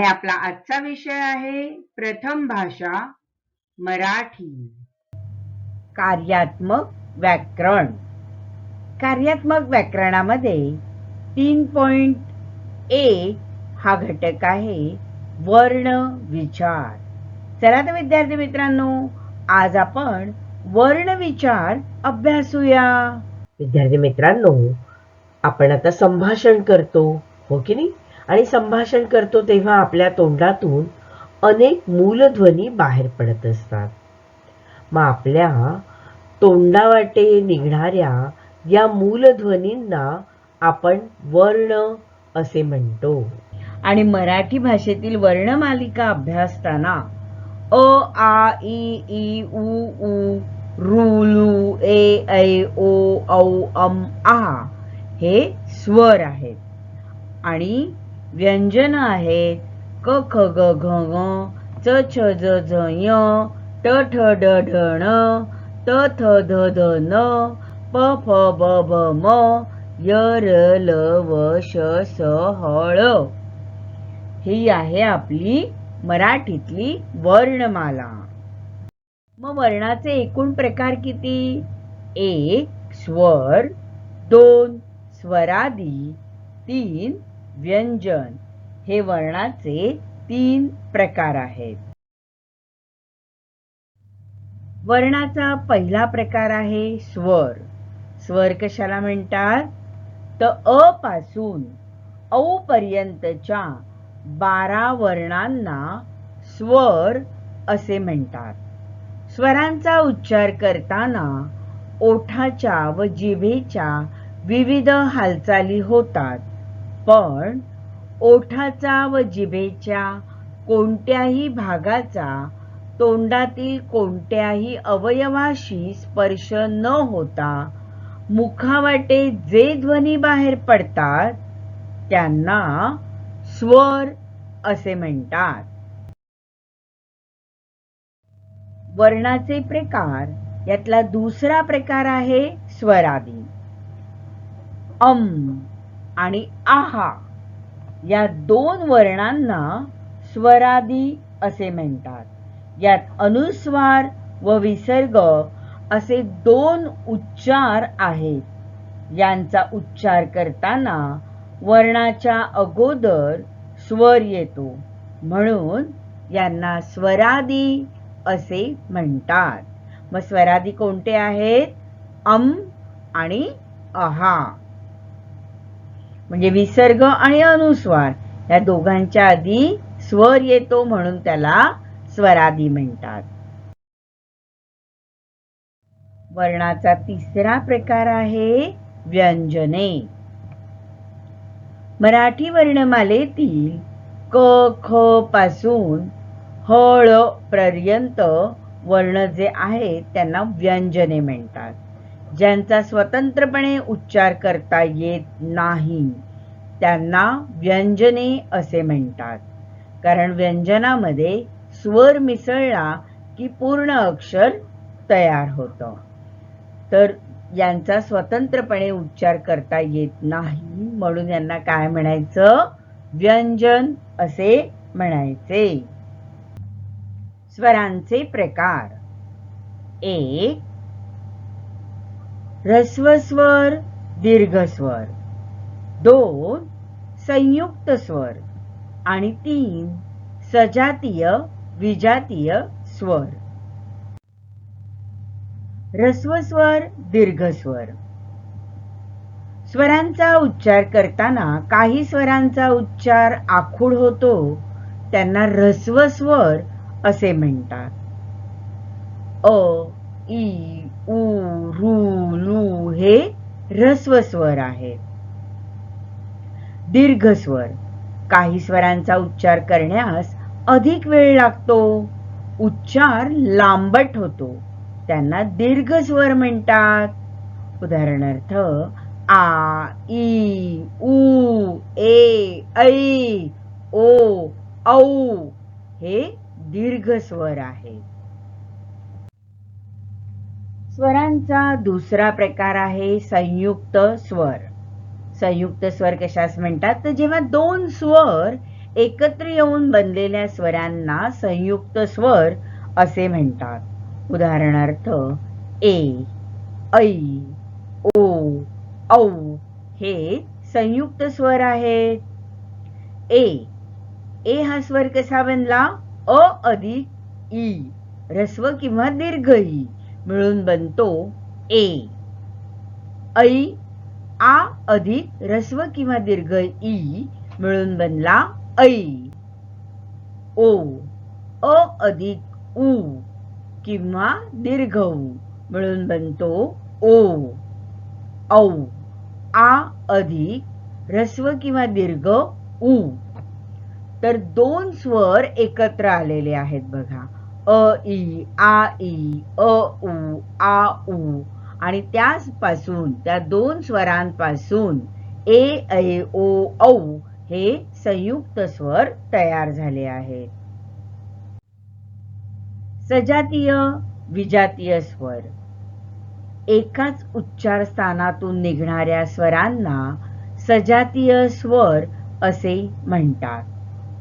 आणि आपला आजचा विषय आहे प्रथम भाषा मराठी. कार्यात्मक व्याकरण. कार्यात्मक व्याकरणामध्ये तीन पॉइंट ए हा घटक आहे वर्ण विचार. चला तर विद्यार्थी मित्रांनो आज आपण वर्ण विचार अभ्यासूया. विद्यार्थी मित्रांनो आपण आता संभाषण करतो हो की नाही? आणि संभाषण करतो तेव्हा आपल्या तोंडातून अनेक मूलध्वनी बाहेर पडत असतात. मग आपल्या तोंडावाटे निघणाऱ्या या मूलध्वनींना आपण वर्ण असे म्हणतो. आणि मराठी भाषेतील वर्णमालिका अभ्यासताना अ आ इ ई उ ऊ रू लू ए ऐ ओ औ अम आ हे स्वर आहेत. आणि व्यंजन आहेत क ख ग घ ग च छ ज झ य ट ठ ड ढ ण त थ ध ध न प फ ब भ म य र ल व श स ह ळ. ही आहे आपली मराठीतली वर्णमाला. मग वर्णाचे एकूण प्रकार किती? एक स्वर दोन स्वरादी तीन व्यंजन. हे वर्णाचे तीन प्रकार आहेत. वर्णाचा पहिला प्रकार आहे स्वर. स्वर कशाला म्हणतात? तर अ पासून औ पर्यंतच्या बारा वर्णांना स्वर असे म्हणतात. स्वरांचा उच्चार करताना ओठाच्या व जिभेच्या विविध हालचाली होतात. पण ओठाचा व जिभेच्या कोणत्याही भागाचा तोंडातील कोणत्याही अवयवाशी स्पर्श न होता मुखावाटे जे ध्वनी बाहेर पडतात त्यांना स्वर असे म्हणतात. वर्णाचे प्रकार यातला दुसरा प्रकार आहे स्वरादी. अम आणि आहा या दोन वर्णांना स्वरादी असे म्हणतात. यात अनुस्वार व विसर्ग असे दोन उच्चार आहेत. यांचा उच्चार करताना वर्णाच्या अगोदर स्वर येतो. म्हणून यांना स्वरादी असे म्हणतात. मग स्वरादी कोणते आहेत? अम आणि अहा. म्हणजे विसर्ग आणि अनुस्वार. या दोघांच्या आधी स्वर येतो म्हणून त्याला स्वरादी म्हणतात. वर्णाचा तिसरा प्रकार आहे व्यंजने. मराठी वर्णमालेतील क ख पासून हळ पर्यंत वर्ण जे आहेत त्यांना व्यंजने म्हणतात. ज्यांचा स्वतंत्रपणे उच्चार करता येत नाही त्यांना व्यंजने असे म्हणतात. कारण व्यंजनामध्ये स्वर मिसळला की पूर्ण अक्षर तयार होतं. तर यांचा स्वतंत्रपणे उच्चार करता येत नाही म्हणून यांना काय म्हणायचं? व्यंजन असे म्हणायचे. स्वरांचे प्रकार. एक ह्रस्वस्वर दीर्घस्वर. दोन संयुक्त स्वर. आणि तीन सजातीय विजातीय स्वर. ह्रस्वस्वर दीर्घस्वर. स्वरांचा उच्चार करताना काही स्वरांचा उच्चार आखूड होतो त्यांना ह्रस्व स्वर असे म्हणतात. अ ई उ हे ह्रस्व स्वर आहेत दीर्घ स्वर. काही स्वरांचा उच्चार करण्यास अधिक वेळ लागतो. उच्चार लांबट होतो. त्यांना दीर्घ स्वर म्हणतात. उदाहरणार्थ आ ई उ ए ऐ ओ औ हे दीर्घ स्वर आहेत स्वरांचा दुसरा प्रकार आहे संयुक्त स्वर. संयुक्त स्वर कशास म्हणतात? तर जेव्हा दोन स्वर एकत्र येऊन बनलेल्या स्वरांना संयुक्त स्वर असे म्हणतात. उदाहरणार्थ ए ऐ ओ औ हे संयुक्त स्वर आहेत ए ए हा स्वर कसा बनला? अ अधिक ई ह्रस्व किंवा दीर्घ ई. मिळून बनतो ए. ऐ आ अधिक ह्रस्व किंवा दीर्घ ई मिळून बनला ऐ ओ. अ अधिक उ किंवा दीर्घ उ मिळून बनतो ओ. औ. आ अधिक ह्रस्व किंवा दीर्घ उ तर दोन स्वर एकत्र आलेले आहेत बघा. अ ई आ ई अ उ आ उ. आणि त्यापासून त्या दोन स्वरांपासून ए ऐ ओ औ हे संयुक्त स्वर तयार झाले आहेत. सजातीय विजातीय स्वर. एकाच उच्चार स्थानातून निघणाऱ्या स्वरांना सजातीय स्वर असे म्हणतात.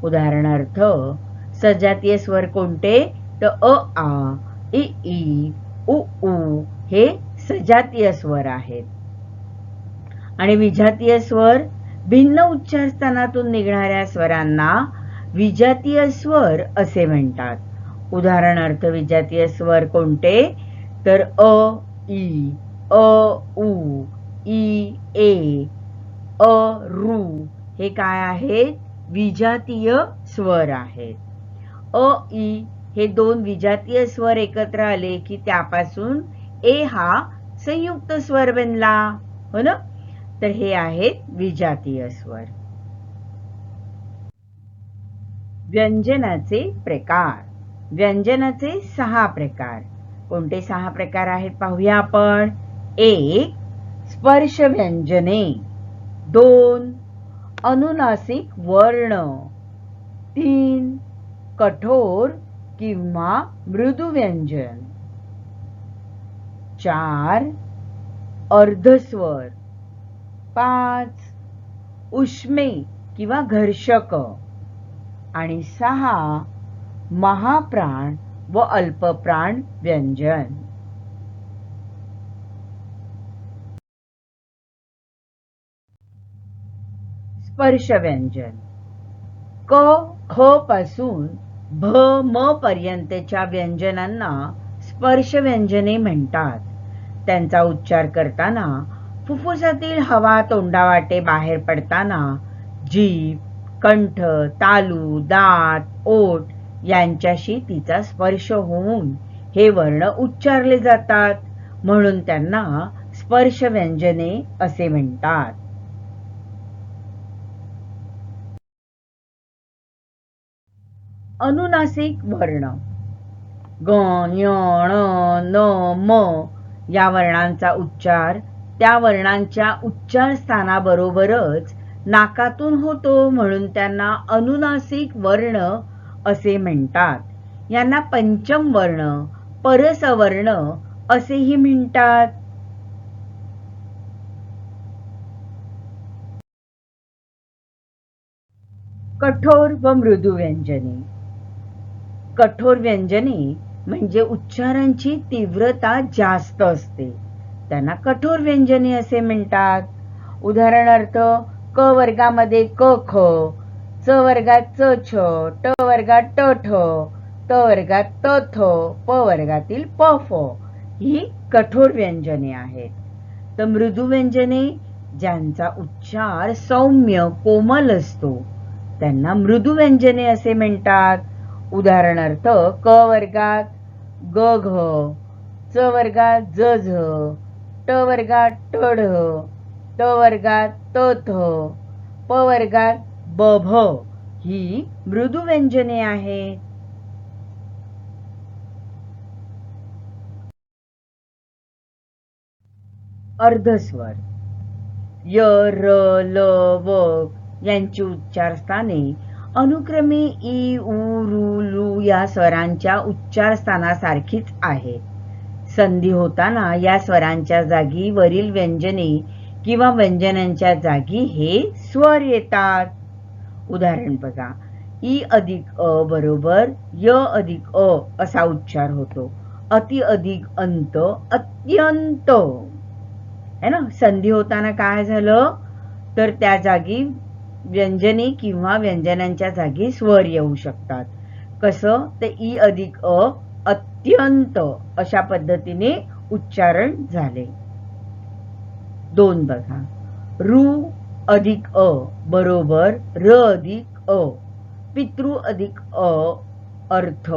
उदाहरणार्थ सजातीय स्वर कोणते? तर अ आ इ ई उ उ हे सजातीय स्वर आहेत. आणि विजातीय स्वर भिन्न उच्चारस्थानातून निघणाऱ्या स्वरांना विजातीय स्वर असे म्हणतात. उदाहरणार्थ विजातीय स्वर कोणते? तर अ ई अ उ ई ए अ रु हे काय आहेत? विजातीय स्वर आहेत. अ ई हे दोन विजातीय स्वर एकत्र आले की त्यापासून ए हा संयुक्त स्वर बनला. हो ना? तर हे आहेत विजातीय स्वर. व्यंजनाचे प्रकार. व्यंजनाचे सहा प्रकार. कोणते सहा प्रकार आहेत पाहूया आपण? एक स्पर्श व्यंजने. दोन अनुनासिक वर्ण. तीन कठोर किंवा मृदू व्यंजन चार अर्धस्वर. पाच उष्मे किंवा घर्षक. आणि सहा महाप्राण व अल्पप्राण व्यंजन. स्पर्श व्यंजन क ख पासून भ म पर्यंतच्या व्यंजनांना स्पर्श व्यंजने म्हणतात. त्यांचा उच्चार करताना फुफ्फुसातील हवा तोंडावाटे बाहेर पडताना जीभ कंठ तालू दात ओठ यांच्याशी तिचा स्पर्श होऊन हे वर्ण उच्चारले जातात. म्हणून त्यांना स्पर्श व्यंजने असे म्हणतात. अनुनासिक वर्ण. ग ञ ण न म या वर्णांचा उच्चार त्या वर्णांच्या उच्चार स्थानाबरोबरच नाकातून होतो म्हणून त्यांना अनुनासिक वर्ण असे म्हणतात. यांना पंचम वर्ण परसवर्ण असेही म्हणतात. कठोर व मृदू व्यंजने कठोर व्यंजने म्हणजे उच्चारांची तीव्रता जास्त असते. त्यांना कठोर व्यंजने असे म्हणतात. उदाहरणार्थ क वर्गामध्ये क ख च वर्गात च छ ट वर्गात ट ठ त वर्गात त थ प वर्गातील प फ ही कठोर व्यंजने आहेत. तर मृदू व्यंजने ज्यांचा उच्चार सौम्य कोमल असतो त्यांना मृदू व्यंजने असे म्हणतात. उदाहरणार्थ क वर्गात ग घ च वर्गात ज झ ट वर्गात ट ढ वर्गात त थ प वर्गात ब भ ही मृदू व्यंजने आहेत अर्धस्वर. य र ल व यांची उच्चारस्थाने अनुक्रमे ई उ रु या स्वरांच्या उच्चार स्थानासारखीच आहे. संधी होताना या स्वरांच्या जागी वरील व्यंजने किंवा व्यंजनांच्या जागी हे स्वर येतात. उदाहरण बघा. ई अधिक अ बरोबर य अधिक अ असा उच्चार होतो. अति अधिक अंत अत्यंत. है ना? संधी होताना काय झालं? तर त्या जागी व्यंजने किंवा व्यंजनांच्या जागी स्वर येऊ शकतात. कसं? ते ई अधिक अ अत्यंत अशा पद्धतीने उच्चारण झाले. दोन बघा. रु अधिक अ बरोबर र अधिक अ. पितृ अधिक अ अर्थ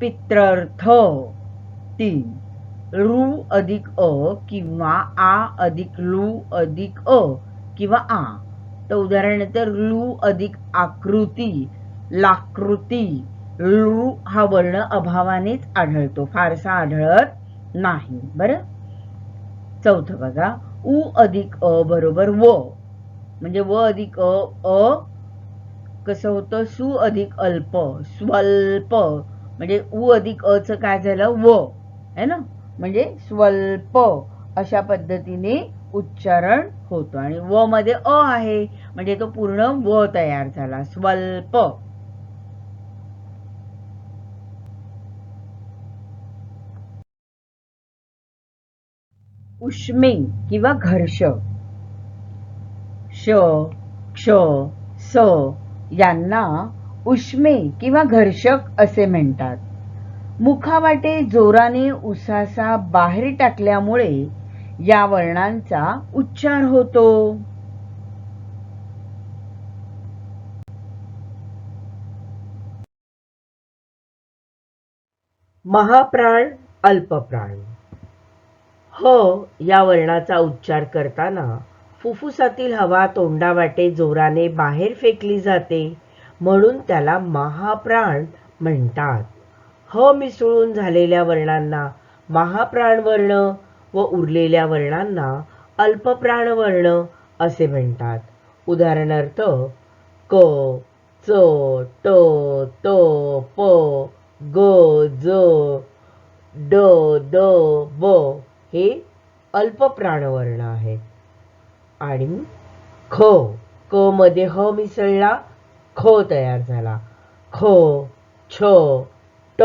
पित्रर्थ. तीन. रु अधिक अ किंवा आ अधिक लू अधिक अ किंवा आ. तर उदाहरणार्थ लू अधिक आकृती लाकृती. लू हा वर्ण अभावानेच आढळतो फारसा आढळत नाही. बरं? चौथं बघा. उ अधिक अ बरोबर व. म्हणजे व अधिक अ अ. कसं होतं? सु अधिक अल्प स्वल्प. म्हणजे उ अधिक अ च काय झालं? व. है ना? म्हणजे स्वल्प. अशा पद्धतीने उच्चारण होतो आणि व मध्ये अ आहे म्हणजे तो पूर्ण व तयार झाला. स्वल्प. उष्मे किंवा घर्ष. श क्ष स यांना उष्मे किंवा घर्षक असे म्हणतात. मुखावाटे जोराने उसासा बाहेर टाकल्यामुळे या वर्णांचा उच्चार होतो. महाप्राण अल्पप्राण. ह या वर्णाचा उच्चार करताना फुफ्फुसातील हवा तोंडावाटे जोराने बाहेर फेकली जाते म्हणून त्याला महाप्राण म्हणतात. ह मिसळून झालेल्या वर्णांना महाप्राण वर्ण व उरलेल्या वर्णांना अल्पप्राण वर्ण असे म्हणतात. उदाहरणार्थ क च ट त प ग ज ड द ब हे अल्पप्राण वर्ण आहेत. आणि ख क मध्ये ह मिसळला ख तयार झाला. ख छ ट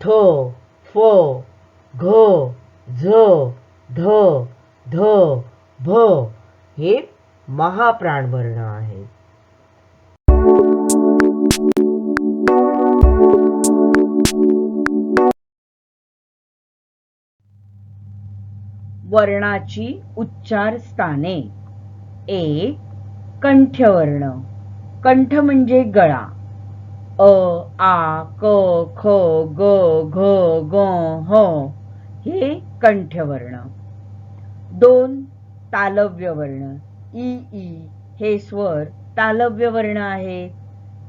ठ फ घ झ ढ ध भ हे महाप्राण वर्ण आहेत वर्णाची उच्चार स्थाने. एक कंठ्यवर्ण कंठ म्हणजे गळा. अ आ क ख ग घ ग ह. हे कंठ्यवर्ण दोन तालव्य वर्ण ई ई. हे स्वर तालव्य वर्ण आहे.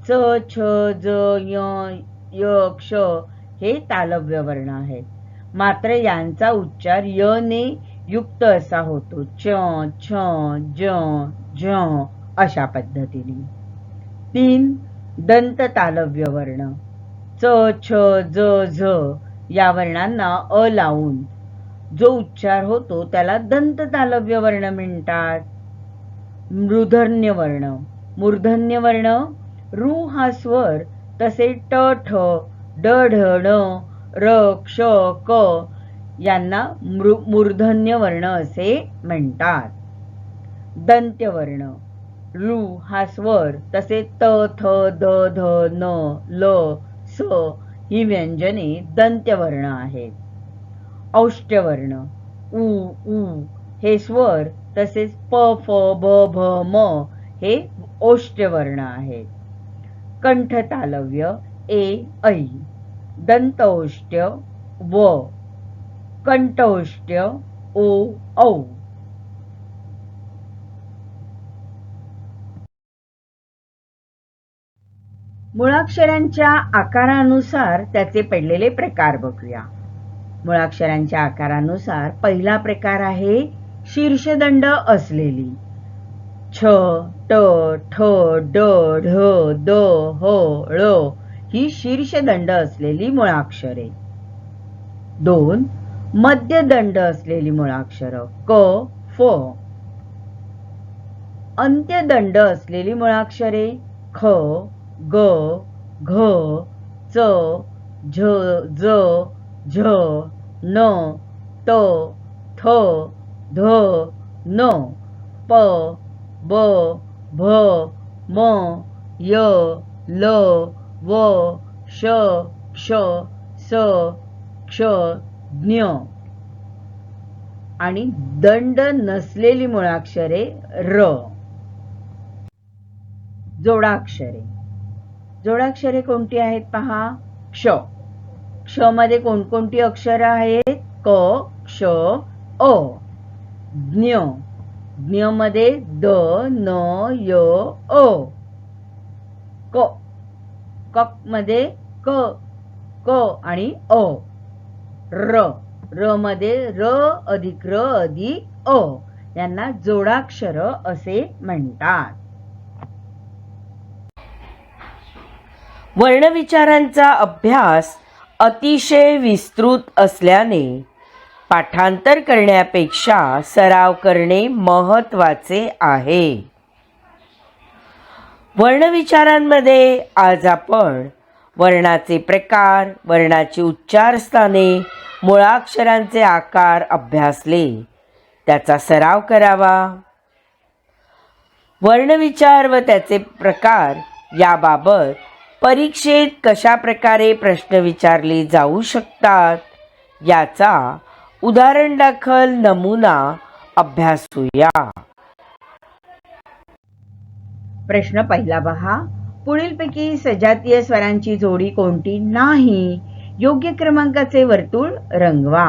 च छ ज य य क्ष हे तालव्य वर्ण आहेत मात्र यांचा उच्चार य ने युक्त असा होतो. च छ ज झ अशा पद्धतीने. तीन दंत तालव्य वर्ण च छ ज झ या वर्णांना अ लावून. जो उच्चार होतो त्याला दंत तालव्य वर्ण म्हणतात. मृधन्य वर्ण. मूर्धन्य वर्ण रु हा स्वर तसे ट ठ ड ढ ण र क्ष क यांना मृ मूर्धन्य वर्ण असे म्हणतात. दंत्यवर्ण लू हा स्वर तसे त थ ध ध न ल स ही व्यंजने दंत्यवर्ण आहेत. औष्ट्यवर्ण उ उ हे स्वर तसेच प फ ब भ म हे ओष्ट्यवर्ण आहेत. कंठ तालव्य ए ऐ. दंतौष्ट्य व. कंठौष्ट्य ओ औ. मुळाक्षरांच्या आकारानुसार त्याचे पडलेले प्रकार बघूया. मुळाक्षरांच्या आकारानुसार पहिला प्रकार आहे शीर्षदंड असलेली. छ ट ठ ड ढ द ह ळ ही शीर्षदंड असलेली मुळाक्षरे. दोन मध्यदंड असलेली मुळाक्षर. क फ. अंत्यदंड असलेली मुळाक्षरे. ख ग घ च झ ज झ न त थ ध न प ब भ म य ल व श क्ष स क्ष ज्ञ आणि दंड नसलेली मुळाक्षरे र. जोडाक्षरे. जोडाक्षरे कोणती आहेत पहा? क्ष. क्षमध्ये कोणकोणती अक्षरं आहेत? क क्ष अ. ज्ञ. ज्ञमध्ये द न य अ. क. ककमध्ये क क आणि अ. र. र मध्ये र अधिक र अधिक अ. यांना जोडाक्षर असे म्हणतात. वर्णविचारांचा अभ्यास अतिशय विस्तृत असल्याने पाठांतर करण्यापेक्षा सराव करणे महत्त्वाचे आहे. वर्णविचारांमध्ये आज आपण वर्णाचे प्रकार वर्णाची उच्चारस्थाने मुळाक्षरांचे आकार अभ्यासले. त्याचा सराव करावा. वर्णविचार व त्याचे प्रकार याबाबत परीक्षेत कशा प्रकारे प्रश्न विचारले जाऊ शकतात? याचा उदाहरण दाखल नमुना अभ्यासूया प्रश्न पहिला पहा. पुढीलपैकी सजातीय स्वरांची जोडी कोणती? नाही. योग्य क्रमांकाचे वर्तुळ रंगवा.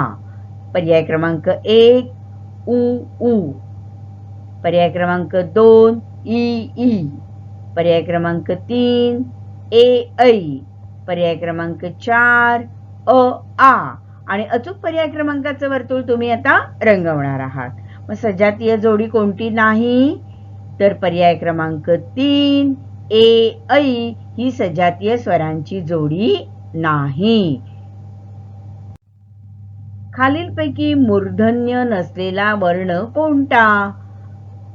पर्याय क्रमांक एक उ उ. पर्याय क्रमांक दोन ई ई पर्याय क्रमांक तीन ए ऐ पर्याय क्रमांक चार अ आ. आणि अचूक पर्याय क्रमांकाचं वर्तुळ तुम्ही आता रंगवणार आहात. मग सजातीय जोडी कोणती नाही? तर पर्याय क्रमांक तीन ए ऐ ही सजातीय स्वरांची जोडी नाही. खालीलपैकी मूर्धन्य नसलेला वर्ण कोणता?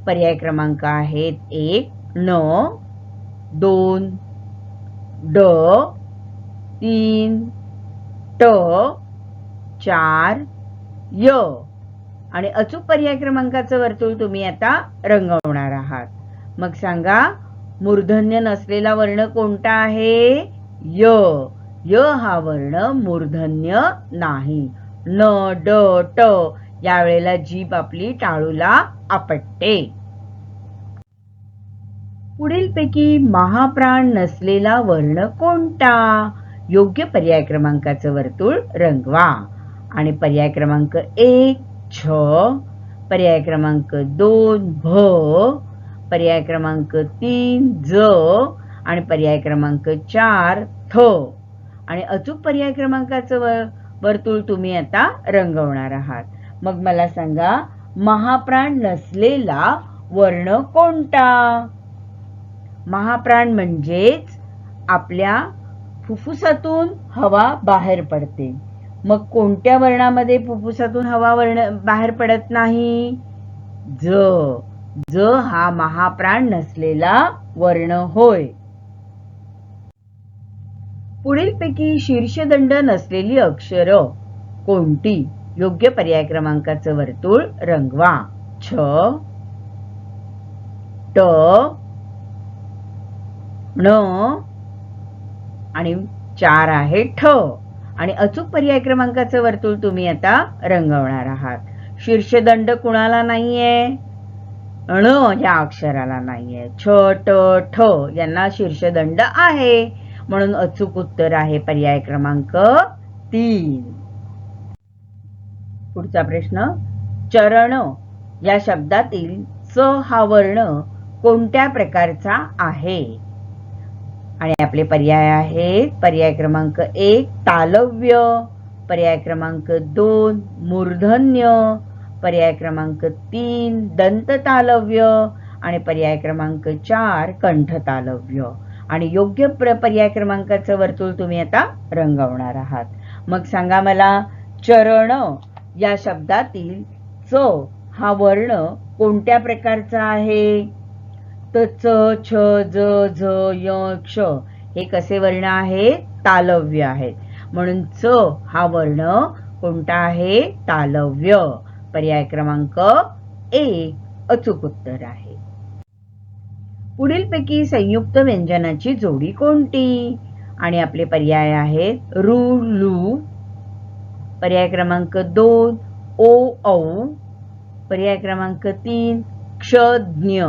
पर्याय क्रमांक आहेत एक न दोन ड तीन ट चार य. आणि अचूक पर्याय क्रमांकाचं वर्तुळ तुम्ही आता रंगवणार आहात. मग सांगा मूर्धन्य नसलेला वर्ण कोणता आहे? य. य हा वर्ण मूर्धन्य नाही. न ड ट यावेळेला जीभ आपली टाळूला आपटते. पुढीलपैकी महाप्राण नसलेला वर्ण कोणता? योग्य पर्याय क्रमांकाचं वर्तुळ रंगवा. आणि पर्याय क्रमांक एक छ पर्याय क्रमांक दोन भ पर्याय क्रमांक तीन ज आणि पर्याय क्रमांक चार थ. आणि अचूक पर्याय क्रमांकाचं व- वर्तुळ तुम्ही आता रंगवणार आहात. मग मला सांगा महाप्राण नसलेला वर्ण कोणता? महाप्राण म्हणजेच आपल्या फुफ्फुसातून हवा बाहेर पडते. मग कोणत्या वर्णामध्ये फुफ्फुसातून हवा वर्ण बाहेर पडत नाही? ज. ज हा महाप्राण नसलेला वर्ण होय. पुढीलपैकी शीर्षदंड नसलेली अक्षर कोणती? योग्य पर्याय क्रमांकाचं वर्तुळ रंगवा. छ. ट. ण आणि चार आहे ठ. आणि अचूक पर्याय क्रमांकाचं वर्तुळ तुम्ही आता रंगवणार आहात. शीर्षदंड कुणाला नाहीये? ण या अक्षराला नाहीये. छ ट ठ यांना शीर्षदंड आहे. म्हणून अचूक उत्तर आहे पर्याय क्रमांक तीन. पुढचा प्रश्न. चरण. या शब्दातील च हा वर्ण कोणत्या प्रकारचा आहे? आणि आपले पर्याय आहेत पर्याय क्रमांक एक तालव्य पर्याय क्रमांक दोन मूर्धन्य पर्याय क्रमांक तीन दंत तालव्य आणि पर्याय क्रमांक चार कंठ तालव्य आणि योग्य प्र पर्याय क्रमांकाचं वर्तुळ तुम्ही आता रंगवणार आहात. मग सांगा मला चरण या शब्दातील च हा वर्ण कोणत्या प्रकारचा आहे? च छ ज झ य क्ष. हे कसे वर्ण आहेत तालव्य आहेत म्हणून च हा वर्ण कोणता आहे? तालव्य. पर्याय क्रमांक एक अचूक उत्तर आहे. पुढीलपैकी संयुक्त व्यंजनाची जोडी कोणती? आणि आपले पर्याय आहेत रु लू. पर्याय क्रमांक दोन ओ औ. पर्याय क्रमांक तीन क्षज्ञ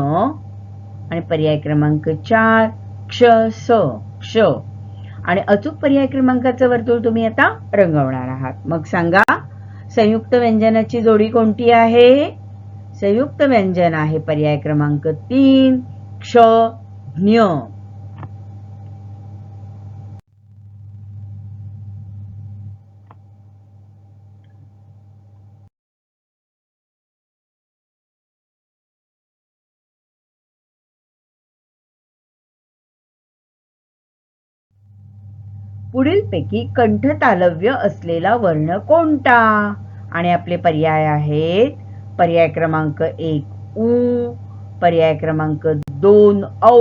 आणि पर्याय क्रमांक चार क्ष स क्ष. आणि अचूक पर्याय क्रमांकाचं वर्तुळ तुम्ही आता रंगवणार आहात. मग सांगा संयुक्त व्यंजनाची जोडी कोणती आहे? संयुक्त व्यंजन आहे पर्याय क्रमांक तीन क्ष ज्ञ. पुढीलपैकी कंठ तालव्य असलेला वर्ण कोणता? आणि आपले पर्याय आहेत. पर्याय क्रमांक एक उ पर्याय क्रमांक दोन औ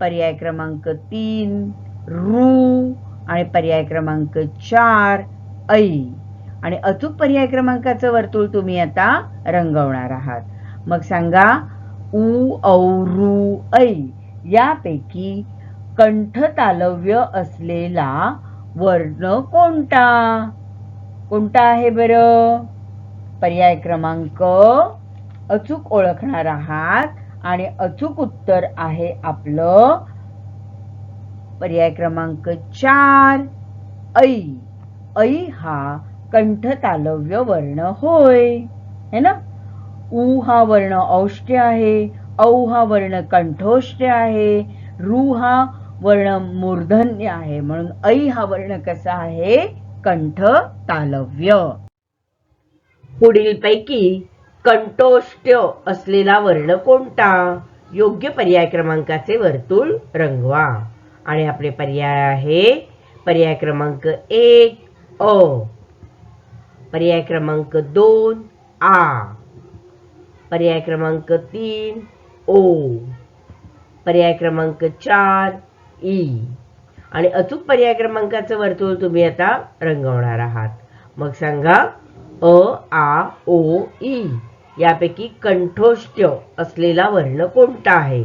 पर्याय क्रमांक तीन रू आणि पर्याय क्रमांक चार ऐ. आणि अचूक पर्याय क्रमांकाचं वर्तुळ तुम्ही आता रंगवणार आहात. मग सांगा उ औ रू ऐ. यापैकी कंठ तालव्य असलेला वर्ण कोणता? कोणता आहे बरं? पर्याय क्रमांक अचूक ओळखणार आहात आणि अचूक उत्तर आहे आपलं पर्याय क्रमांक चार ऐ. ऐ हा कंठ तालव्य वर्ण होय. है ना? उ हा वर्ण औष्ट्य आहे औ हा वर्ण कंठोष्ट आहे रू हा वर्ण मूर्धन्य आहे. म्हणून ऐ हा वर्ण कसा आहे? कंठ तालव्य पुढीलपैकी कंठोष्ट असलेला वर्ण कोणता? योग्य पर्याय क्रमांकाचे वर्तुळ रंगवा. आणि आपले पर्याय आहे पर्याय क्रमांक एक अ. पर्याय क्रमांक दोन आ. पर्याय क्रमांक तीन ओ. पर्याय क्रमांक चार ई. आणि अचूक पर्याय क्रमांकाचं वर्तुळ तुम्ही आता रंगवणार आहात. मग सांगा अ आ ओ ई. यापैकी कंठोष्ट असलेला वर्ण कोणता आहे?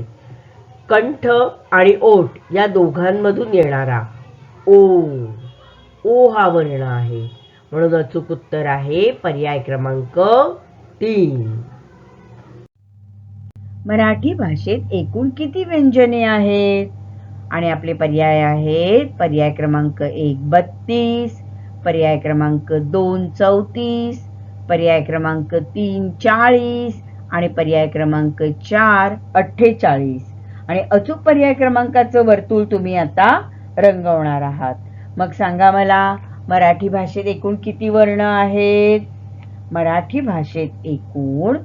कंठ आणि ओठ या दोघांमधून येणारा. ओ. ओ हा वर्ण आहे. म्हणून अचूक उत्तर आहे पर्याय क्रमांक तीन. मराठी भाषेत एकूण किती व्यंजने आहेत? आणि आपले पर्याय आहेत पर्याय क्रमांक एक बत्तीस पर्याय क्रमांक दोन चौतीस पर्याय क्रमांक तीन चाळीस आणि पर्याय क्रमांक चार अठ्ठेचाळीस. आणि अचूक पर्याय क्रमांकाचं वर्तुळ तुम्ही आता रंगवणार आहात. मग सांगा मला मराठी भाषेत एकूण किती वर्ण आहेत? मराठी भाषेत एकूण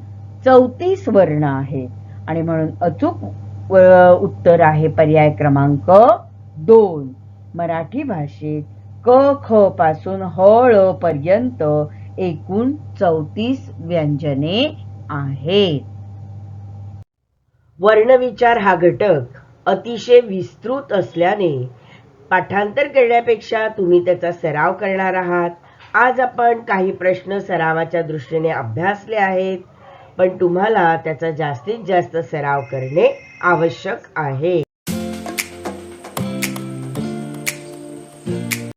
चौतीस वर्ण आहेत. आणि म्हणून अचूक उत्तर आहे पर्याय क्रमांक दोन. मराठी भाषेत क ख पासून ह ळ पर्यंत एकूण चौतीस व्यंजने आहेत. वर्णविचार हा घटक अतिशय विस्तृत असल्याने पाठांतर करण्यापेक्षा तुम्ही त्याचा सराव करणार आहात. आज आपण काही प्रश्न सरावाच्या दृष्टीने अभ्यासले आहेत पण तुम्हाला त्याचा जास्तीत जास्त सराव करणे आवश्यक आहे.